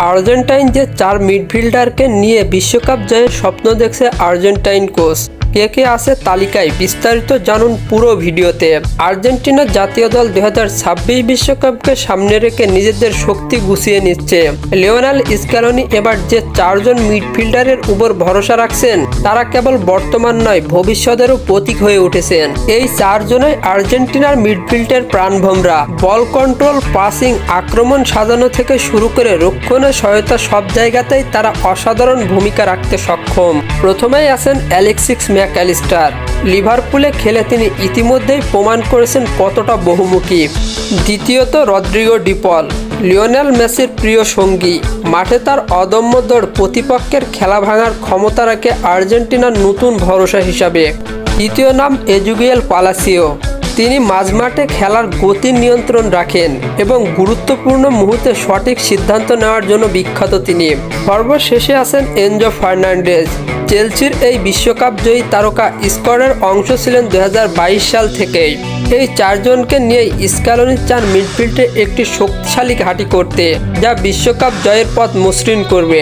Argentine যে চার মিডফিল্ডারকে নিয়ে বিশ্বকাপ জয়ের স্বপ্ন দেখছে আর্জেন্টাইন কোচ। কে কে আছে তালিকায় বিস্তারিত জানুন পুরো ভিডিওতে। আর্জেন্টিনার জাতীয় দল দুই বিশ্বকাপকে সামনে রেখে নিজেদের শক্তি গুছিয়ে নিচ্ছে। লিওনাল স্ক্যালনি এবার যে চারজন মিডফিল্ডারের উপর ভরসা রাখছেন, তারা কেবল বর্তমান নয়, ভবিষ্যতেরও প্রতীক হয়ে উঠেছেন। এই চারজনই আর্জেন্টিনার মিডফিল্ডের প্রাণভোমরা। বল কন্ট্রোল, পাসিং, আক্রমণ সাজানো থেকে শুরু করে রক্ষণে সহায়তা সব জায়গাতেই তারা অসাধারণ ভূমিকা রাখতে সক্ষম। প্রথমেই আছেন অ্যালেক্সিক্স ম্যাকঅ্যালিস্টার লিভারপুলে খেলে তিনি ইতিমধ্যেই প্রমাণ করেছেন কতটা বহুমুখী। দ্বিতীয়ত রদ্রিগো ডিপল, লিওনেল মেসির প্রিয় সঙ্গী। মাঠে তার অদম্য দৌড় প্রতিপক্ষের খেলা ভাঙার ক্ষমতা রাখে আর্জেন্টিনার নতুন ভরসা হিসাবে। তৃতীয় নাম এজুগিয়েল পালাসিও। তিনি মাঝমাঠে খেলার গতি নিয়ন্ত্রণ রাখেন এবং গুরুত্বপূর্ণ মুহূর্তে সঠিক সিদ্ধান্ত নেওয়ার জন্য বিখ্যাত তিনি। সর্বশেষে আছেন এনজো ফার্নান্ডেজ। চেলসির এই বিশ্বকাপ জয়ী তারকা স্কোয়াডের অংশ ছিলেন দু হাজার বাইশ সাল থেকেই। এই চারজনকে নিয়ে স্ক্যালনি চান মিডফিল্ডে একটি শক্তিশালী ঘাঁটি করতে, যা বিশ্বকাপ জয়ের পথ মসৃণ করবে।